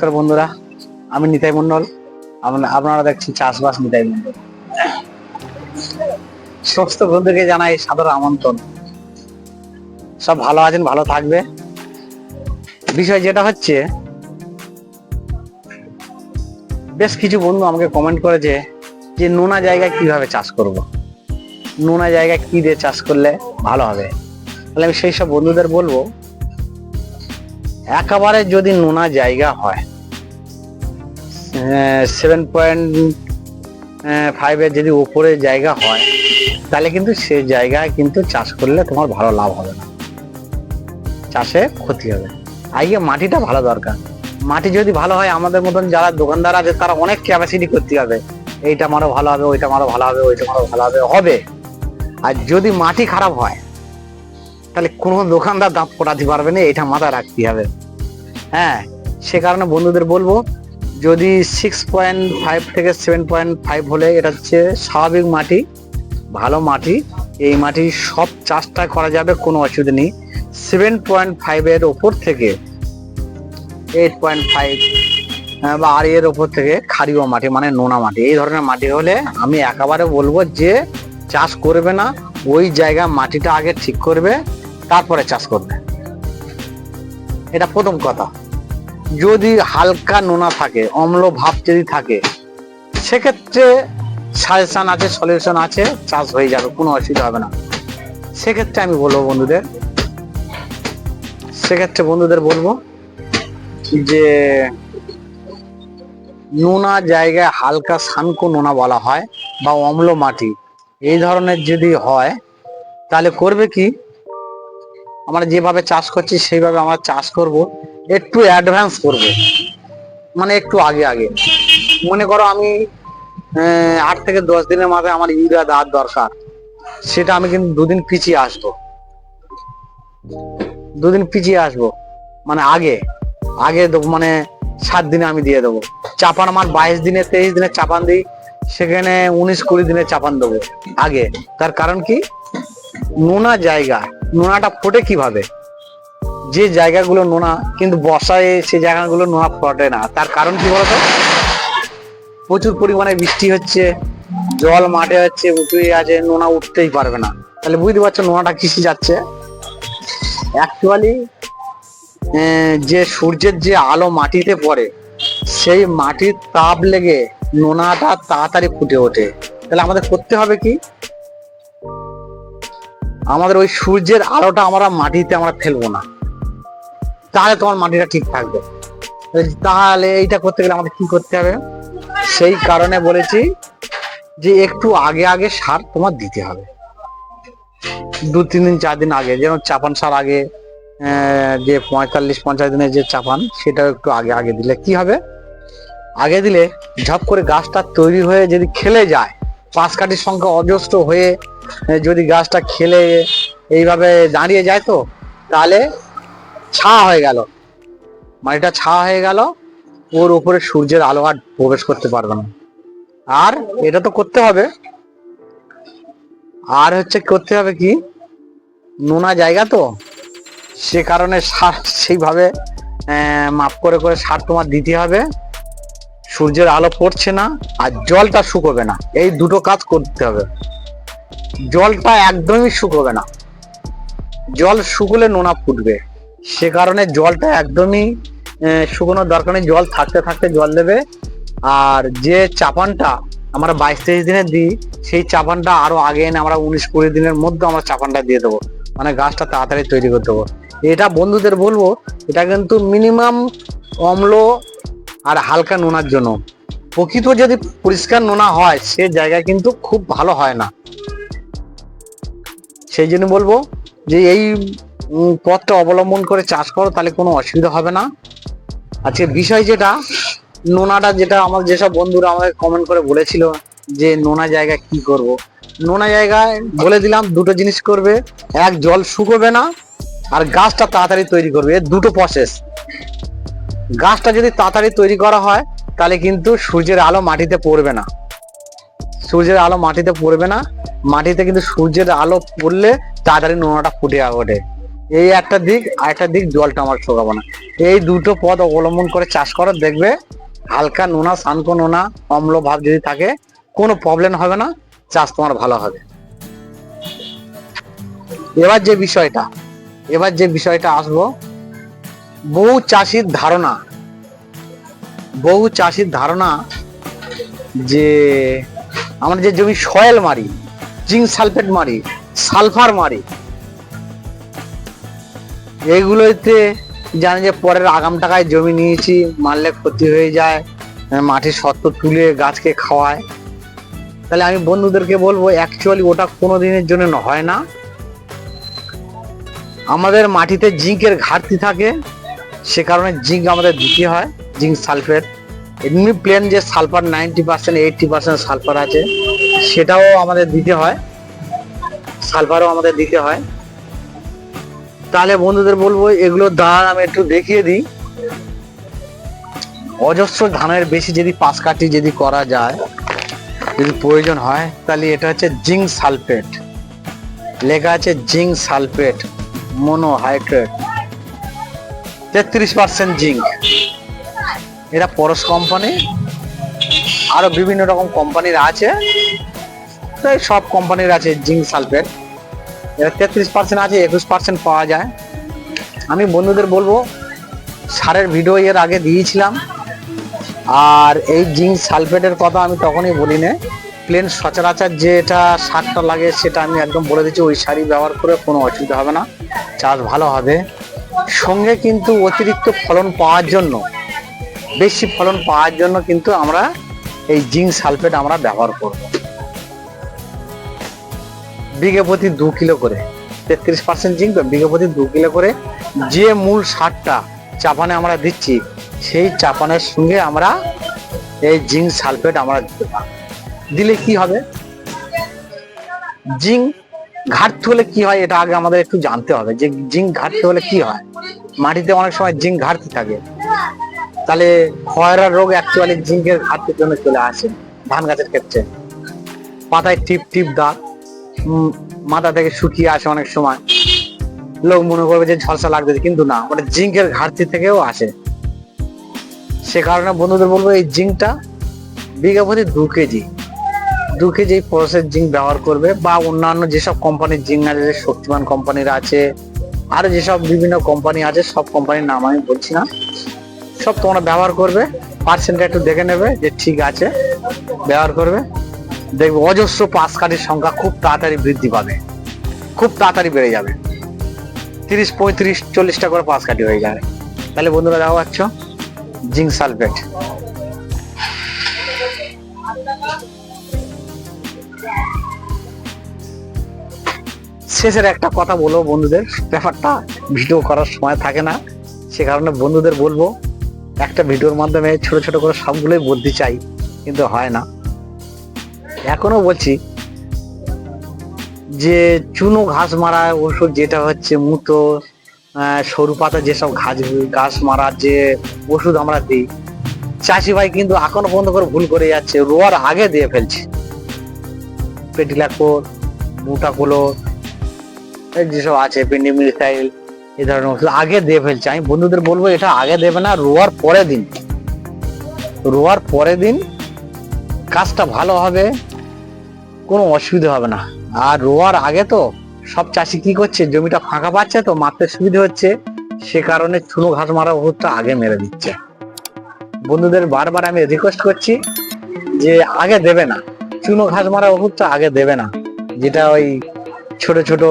নমস্কার বন্ধুরা, আমি নিতাই মন্ডল। আপনারা দেখছেন চাষবাস নিতাই মন্ডল। সমস্ত বন্ধুকে জানাই সাদর আমন্ত্রণ। সব ভালো আছেন, ভালো থাকবে। বিষয় যেটা হচ্ছে, বেশ কিছু বন্ধু আমাকে কমেন্ট করেছে যে নোনা জায়গায় কীভাবে চাষ করব। নোনা জায়গায় কি দিয়ে চাষ করলে ভালো হবে? তাহলে আমি সেই সব বন্ধুদের বলব একেবারে যদি নোনা জায়গা হয় সেভেন পয়েন্ট ফাইভের যদি উপরে জায়গা হয়, তাহলে কিন্তু সে জায়গায় কিন্তু চাষ করলে তোমার ভালো লাভ হবে না। চাষে ক্ষতি হবে। আগে মাটিটা ভালো দরকার। মাটি যদি ভালো হয়, আমাদের মতন যারা দোকানদার আছে, তারা অনেক ক্যাপাসিটি করতে হবে। এইটা মারও ভালো হবে, ওইটা মারও ভালো হবে, ওইটা মারও ভালো হবে হবে। আর যদি মাটি খারাপ হয় তাহলে কোনো দোকানদার দাঁত ফোটাতে পারবে না, এটা মাথায় রাখতে হবে। হ্যাঁ সে কারণে বন্ধুদের বলব, যদি সিক্স পয়েন্ট ফাইভ থেকে সেভেন পয়েন্ট ফাইভ হলে এটা হচ্ছে স্বাভাবিক মাটি, ভালো মাটি, এই মাটি সব চাষটা করা যাবে, কোনো অসুবিধা নেই। সেভেন পয়েন্ট ফাইভের ওপর থেকে এইট পয়েন্ট ফাইভ বা আর এর ওপর থেকে ক্ষারীয় মাটি মানে নোনা মাটি, এই ধরনের মাটি হলে আমি একেবারে বলব যে চাষ করবে না, ওই জায়গা মাটিটা আগে ঠিক করবে তারপরে চাষ করবে। এটা প্রথম কথা। যদি হালকা নোনা থাকে, অম্ল ভাব যদি থাকে, সেক্ষেত্রে সাজেশন আছে সলিউশন আছে, চাষ হয়ে যাবে, কোনো অসুবিধা হবে না। সেক্ষেত্রে আমি বলব বন্ধুদের, সেক্ষেত্রে বন্ধুদের বলব যে, নোনা জায়গায় হালকা শানকো নোনা বলা হয় বা অম্ল মাটি, এই ধরনের যদি হয়, তাহলে করবে কি? আমরা যেভাবে চাষ করছি, সেইভাবে আমরা চাষ করব, একটু অ্যাডভান্স করব। মানে একটু আগে আগে। মনে করো আমি আট থেকে দশ দিনের মাথায় আমার ইউরিয়া দেওয়ার দরকার। সেটা আমি কিন্তু দুদিন পিছিয়ে আসব। দুদিন পিছিয়ে আসব। মানে আগে আগে মানে সাত দিনে আমি দিয়ে দেবো। চাপান আমার বাইশ দিনে, তেইশ দিনে চাপান দিই, সেখানে উনিশ কুড়ি দিনে চাপান দেবো, আগে। তার কারণ কি? নোনা জায়গা। নোনাটা ফোটে কীভাবে? যে জায়গাগুলো নোনা, কিন্তু বর্ষায় সে জায়গাগুলো নোনা ফোটে না। তার কারণ কি বলতো? প্রচুর পরিমাণে বৃষ্টি হচ্ছে, জল মাঠে হচ্ছে উঠে আছে, নোনা উঠতেই পারবে না। তাহলে বুঝতে পারছ নোনাটা কিসে যাচ্ছে? অ্যাকচুয়ালি যে সূর্যের যে আলো মাটিতে পড়ে, সেই মাটির তাপ লেগে নোনাটা তাড়াতাড়ি ফুটে ওঠে। তাহলে আমাদের করতে হবে কি? আমাদের ওই সূর্যের আলোটা আমরা মাটিতে আমরা ফেলব না। তাহলে তোমার মাটিটা ঠিক থাকবে। তাহলে এইটা করতে গেলে আমাদের কি করতে হবে? সেই কারণে বলেছি যে একটু আগে আগে সার তোমার দিতে হবে। দু, তিন দিন, চার দিন আগে যেমন চাপান সার আগে যে পঁয়তাল্লিশ, পঞ্চাশ দিনের যে চাপান, সেটাও একটু আগে আগে দিলে কি হবে? আগে দিলে ঝপ করে গাছটা তৈরি হয়ে যদি খেলে যায়, পাঁচ কাঠির সংখ্যা অজস্র হয়ে যদি গাছটা খেলে এইভাবে দাঁড়িয়ে যায় তো, তাহলে ছা হয়ে গেল। মাটিটা ছা হয়ে গেল, ওর উপরে সূর্যের আলো আর প্রবেশ করতে পারবে না। আর এটা তো করতে হবে। আর হচ্ছে করতে হবে কি? নোনা জায়গা তো, সে কারণে সার সেইভাবে মাপ করে করে সার তোমার দিতে হবে। সূর্যের আলো পড়ছে না, আর জলটা শুকোবে না। এই দুটো কাজ করতে হবে। জলটা একদমই শুকোবে না। জল শুকলে নোনা ফুটবে। সে কারণে জলটা একদমই শুকোনোর দরকার নেই। জল থাকতে থাকতে জল দেবে। আর যে চাপানটা আমরা বাইশ তেইশ দিনে দিই, সেই চাপানটা আরও আগে এনে আমরা উনিশ কুড়ি দিনের মধ্যে আমরা চাপানটা দিয়ে দেবো। মানে গাছটা তাড়াতাড়ি তৈরি করে দেবো। এটা বন্ধুদের বলব, এটা কিন্তু মিনিমাম অম্ল আর হালকা নোনার জন্য। প্রকৃত যদি পরিষ্কার নোনা হয়, সে জায়গায় কিন্তু খুব ভালো হয় না। সেই জন্য বলব যে এই পথটা অবলম্বন করে চাষ করো, তাহলে কোনো অসুবিধা হবে না। আজকে বিষয় যেটা, নোনাটা যেটা আমার যেসব বন্ধুরা আমাকে কমেন্ট করে বলেছিল যে নোনা জায়গায় কি করব। নোনা জায়গায় বলে দিলাম, দুটো জিনিস করবে। এক, জল শুকোবে না, আর গাছটা তাড়াতাড়ি তৈরি করবে। দুটো প্রসেস গাছটা যদি তাড়াতাড়ি তৈরি করা হয়, তাহলে কিন্তু সূর্যের আলো মাটিতে পড়বে না। সূর্যের আলো মাটিতে পড়বে না। মাটিতে কিন্তু সূর্যের আলো পড়লে তাড়াতাড়ি নোনাটা ফুটে ওঠে। এই একটা দিক, আর একটা দিক জলটা আমার শোকাবো না। এই দুটো পদ অবলম্বন করে চাষ করো, দেখবে হালকা নোনা, শান্ত নোনা, অম্ল ভাব যদি থাকে, কোনো প্রবলেম হবে না, চাষ তোমার ভালো হবে। এবার যে বিষয়টা, এবার যে বিষয়টা আসব, বহু চাষির ধারণা, বহু চাষির ধারণা যে আমরা যে জমি সয়েল মারি, জিঙ্ক সালফেট মারি, সালফার মারি এইগুলোতে জানি যে পরের আগাম টাকায় জমি নিয়েছি, মারলে ক্ষতি হয়ে যায় মাটির সত্ত্ব তুলে গাছকে খাওয়ায়। তাহলে আমি বন্ধুদেরকে বলব অ্যাকচুয়ালি ওটা কোনো দিনের জন্য হয় না। আমাদের মাটিতে জিঙ্কের ঘাটতি থাকে, সে কারণে জিঙ্ক আমাদের দিতে হয়, জিঙ্ক সালফেট। এমনি প্লেন যে sulphur ninety percent eighty percent sulphur আছে, সেটাও আমাদের দিতে হয়। সালফারও আমাদের দিতে হয়। তাহলে বন্ধুদের বলব, এগুলো দাঁড় আমি একটু দেখিয়ে দিই। অজস্র ধানের বেশি যদি পাশ কাটি যদি করা যায়, যদি প্রয়োজন হয়, তাহলে এটা হচ্ছে জিঙ্ক সালফেট। লেখা আছে জিঙ্ক সালফেট মনোহাইড্রেট তেত্রিশ পার্সেন্ট জিঙ্ক। এটা পরশ কোম্পানি আরও বিভিন্ন রকম কোম্পানির আছে। প্রায় সব কোম্পানির আছে জিঙ্ক সালফেট এটা তেত্রিশ পার্সেন্ট আছে, একুশ পার্সেন্ট পাওয়া যায়। আমি বন্ধুদের বলব, সারের ভিডিও এর আগে দিয়েছিলাম। আর এই জিঙ্ক সালফেটের কথা আমি তখনই বলি না প্লেন সচরাচর যেটা সারটা লাগে সেটা আমি একদম বলে দিচ্ছি, ওই শাড়ি ব্যবহার করে কোনো অসুবিধা হবে না। চাষ ভালো হবে। সঙ্গে কিন্তু অতিরিক্ত ফলন পাওয়ার জন্য বেশি ফলন পাওয়ার জন্য কিন্তু আমরা এই জিঙ্ক সালফেট আমরা ব্যবহার করব। বিঘে প্রতি দু কিলো করে, তেত্রিশ পার্সেন্ট জিঙ্ক বিঘে প্রতি দু কিলো করে যে মূল সারটা চাপানে আমরা দিচ্ছি, সেই চাপানের সঙ্গে আমরা এই জিঙ্ক সালফেট আমরা দিতে পারব। দিলে কি হবে? জিঙ্ক ঘাটতি হলে কি হয় এটা আগে আমাদের একটু জানতে হবে যে জিঙ্ক ঘাটতি হলে কি হয়? মাটিতে অনেক সময় জিঙ্ক ঘাটতি থাকে। তাহলে খয়রা রোগ অ্যাকচুয়ালি জিঙ্কের ঘাটতির জন্য চলে আসে ধান গাছের ক্ষেত্রে। পাতায় টিপ টিপ দাগ মাথা থেকে শুকিয়ে আসে অনেক সময়। লোক মনে করবে যে ঝলসা লাগবে, কিন্তু না, ওটা জিঙ্কের ঘাটতি থেকেও আসে। সে কারণে বন্ধুদের বলব, এই জিঙ্কটা বিঘা প্রতি দু কেজি। দু কেজি প্রসেস জিঙ্ক ব্যবহার করবে বা অন্যান্য যেসব কোম্পানির জিঙ্ক আছে যে শক্তিমান কোম্পানির আছে, আর যেসব বিভিন্ন কোম্পানি আছে, সব কোম্পানির নাম আমি বলছি না। সব তোমরা ব্যবহার করবে পার্সেন্টটা একটু দেখে নেবে যে ঠিক আছে, ব্যবহার করবে। দেখবে অজস্র পাঁচ কাঠির সংখ্যা খুব তাড়াতাড়ি বৃদ্ধি পাবে, খুব তাড়াতাড়ি বেড়ে যাবে। তিরিশ, পঁয়ত্রিশ, চল্লিশটা করে পাঁচ কাঠি হয়ে যাবে। তাহলে বন্ধুরা দেখো পাচ্ছ, জিঙ্ক সালফেট। শেষের একটা কথা বলব বন্ধুদের, ব্যাপারটা ভিডিও করার সময় থাকে না, সে কারণে বন্ধুদের বলব একটা ভিডিওর মাধ্যমে ছোট ছোট করে সবগুলোই বলতে চাই, কিন্তু হয় না। এখনও বলছি যে চুনো ঘাস মারা ওষুধ যেটা হচ্ছে মুতো সরু পাতা যেসব ঘাস ঘাস মারার যে ওষুধ আমরা দিই, চাষি ভাই কিন্তু এখনও পর্যন্ত করে ভুল করে যাচ্ছে, রোয়ার আগে দিয়ে ফেলছে। পেটিলাকোর বুটাকোলো এই যেসব আছে পেন্ডিমিসাইল এই ধরনের ওষুধ আগে দিয়ে ফেলছে। আমি বন্ধুদের বলব, এটা আগে দেবে না, রোয়ার পরে দিন। রোয়ার পরে দিন কাজটা ভালো হবে, কোনো অসুবিধা হবে না। আর রোয়ার আগে তো সব চাষি কি করছে, জমিটা ফাঁকা পাচ্ছে তো, মারতে সুবিধা হচ্ছে, সে কারণে চুনো ঘাস মারা ওষুধটা আগে মেরে দিচ্ছে। বন্ধুদের বারবার আমি রিকোয়েস্ট করছি যে আগে দেবে না। চুনো ঘাস মারা ওষুধটা আগে দেবে না, যেটা ওই ছোট ছোট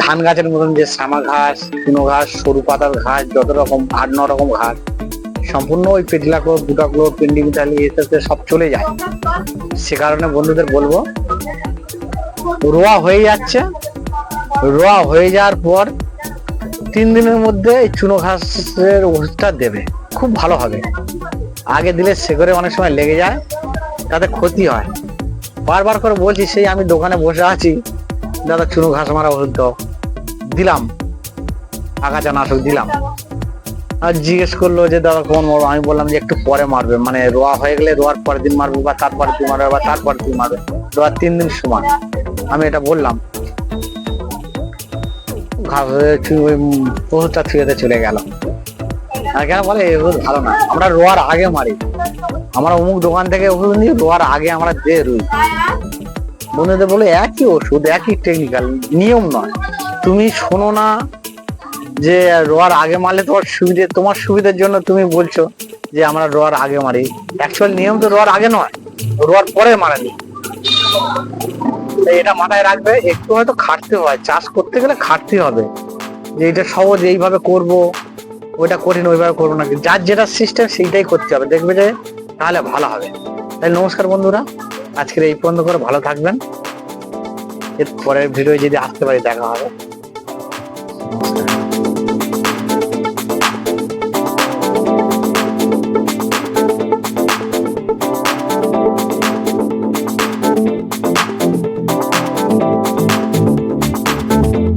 ধান গাছের মতন যে শ্যামা ঘাস চুনো ঘাস, সরু পাতার ঘাস, যত রকম আট ন রকম ঘাস সম্পূর্ণ ওই পেটলাকো বুটাকো পিন্ডি মিতালি এসে সব চলে যায়। সে কারণে বন্ধুদের বলব, রোয়া হয়ে যাচ্ছে। রোয়া হয়ে যাওয়ার পর তিন দিনের মধ্যে এই চুনো ঘাসের ওষুধটা দেবে। খুব ভালো হবে। আগে দিলে শেকড়ে অনেক সময় লেগে যায়, তাতে ক্ষতি হয়। বারবার করে বলছি, সেই আমি দোকানে বসে আছি দাদা চুনো ঘাস মারা ওষুধ দাও দিলাম। আগাছা নাশক দিলাম। আর জিজ্ঞেস করল যে, দাদা কোন মারবো আমি বললাম যে, একটু পরে মারবে। মানে রোয়া হয়ে গেলে রোয়ার পরের দিন মারবো বা তারপরের দিন মারবে বা তারপরের দিন মারবে। রোয়ার তিন দিন সমান। আমি এটা বললাম। ওই ওষুধটা থুয়েতে চলে গেল। আর কেন বলে ওষুধ ভালো না। আমরা রোয়ার আগে মারি। আমরা অমুক দোকান থেকে ওষুধ নিয়ে রোয়ার আগে আমরা দিয়ে রুই। বন্ধুদের বলে একই ওষুধ, একই টেকনিক্যাল নিয়ম নয়। তুমি শোনো না যে রোয়ার আগে মারলে তোমার সুবিধে, তোমার সুবিধার জন্য তুমি বলছো যে আমরা রোয়ার আগে মারি। অ্যাকচুয়াল নিয়ম তো রোয়ার আগে নয়, রোয়ার পরে মারেনি। এটা মাথায় রাখবে, একটু হয়তো খাটতে হয়। চাষ করতে গেলে খাটতে হবে। যে এটা সহজ, এইভাবে করব, ওইটা কঠিন ওইভাবে করব না। যার যেটা সিস্টেম সেইটাই করতে হবে। দেখবে যে তাহলে ভালো হবে। তাই নমস্কার বন্ধুরা। আজকের এই পর্যন্ত করে ভালো থাকবেন। এর পরের ভিডিও যদি আসতে পারি দেখা হবে।